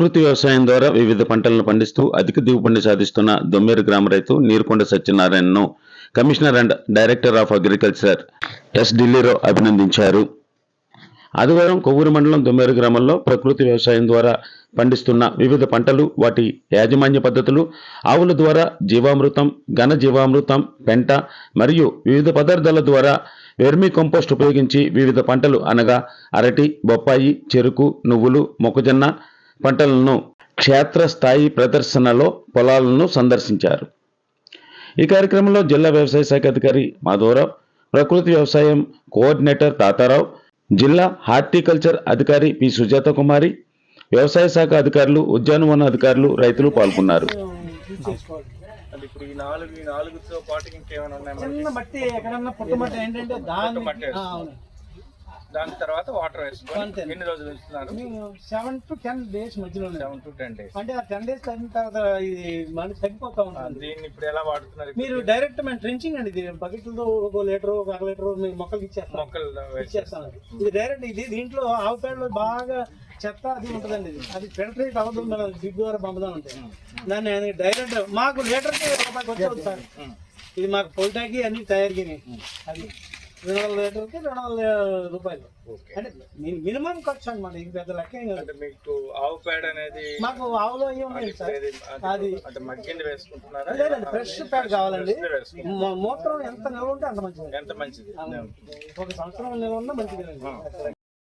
ప్రకృతి వ్యవసాయం ద్వారా వివిధ పంటలను పండిస్తూ అధిక దిగుబడి సాధిస్తున్న దొమ్మేరు గ్రామ రైతు Nirukonda సత్యనారాయణను commissioner and director of agriculture S ఢిల్లీలో అభినందించారు. ఆదివారం కొవ్వూరు మండలం దొమ్మేరు గ్రామంలో ప్రకృతి వ్యవసాయం ద్వారా పండిస్తున్న వివిధ పంటలు వాటి యాజమాన్య పద్ధతులు ఆవుల ద్వారా జీవామృతం ఘన జీవామృతం పెంట మరియు వివిధ పదార్థాల ద్వారా వెర్మి కంపోస్ట్ ఉపయోగించి వివిధ పంటలు అనగా అరటి బొప్పాయి చెరుకు నువ్వులు మొక్కజొన్న పంటలను క్షేత్రస్థాయి ప్రదర్శనలో పొలాలను సందర్శించారు. ఈ కార్యక్రమంలో జిల్లా వ్యవసాయ శాఖ అధికారి మాధవరావు ప్రకృతి వ్యవసాయం కోఆర్డినేటర్ తాతారావు జిల్లా హార్టికల్చర్ అధికారి పి. సుజాత కుమారి వ్యవసాయ శాఖ అధికారులు ఉద్యానవన అధికారులు రైతులు పాల్గొన్నారు. అది ఇప్పుడు ఈ నాలుగు ఈ నాలుగుతో పాటు దాని తర్వాత వాటర్ వేసుకొని అంతే. ఎన్ని రోజులు ఉంచుతున్నారు మేము సెవెన్ టు టెన్ డేస్ మధ్యలో సెవెన్ టు టెన్ డేస్ అంటే ఆ టెన్ డేస్ అయిన తర్వాత ఇది మనకి తగ్గిపోతా ఉంటుంది. దీన్ని ఇప్పుడు ఎలా వాడుతున్నారు? మీరు డైరెక్ట్ మేము ట్రెంచింగ్ అండి ఇది. బకెట్లతో ఒక లీటర్ ఒక అర లీటర్ మీ మొక్కలకి ఇచ్చేస్తాం. మొక్కలు ఇచ్చేస్తాం ఇది డైరెక్ట్ ఇది దీంట్లో ఆవు పేడలో బాగా చెత్త అది ఉంటుందండి ఇది. అది ఫిల్టరేట్ అవ్వదు మనం దిగ్ ద్వారా పంపుదాం అంటే. దాన్ని డైరెక్ట్ మాకు లీటర్కి రూపాయకి వచ్చేది సార్. ఇది మాకు పొలిటాకి అన్ని తయారీ అది. రెండు వందల లీటర్కి రెండు వందల రూపాయలు అంటే మినిమం ఖర్చు అనమాట ఇది పెద్ద లెక్క ఏం కాదు అంటే మీకు ఆవు పేడ అనేది మాకు ఆవులో ఏమి ఉన్నాయి సార్. అది- అంటే మగ్గింది వేసుకుంటున్నారా? లేదండి ఫ్రెష్ ప్యాడ్ కావాలండి. Fresh వేసుకుంటున్నారా? మ- మూత్రం ఎంత నిల్వ ఉంటే అంత మంచిది. ఎంత మంచిది? ఒక సంవత్సరం నిల్వ ఉన్నా మంచిది.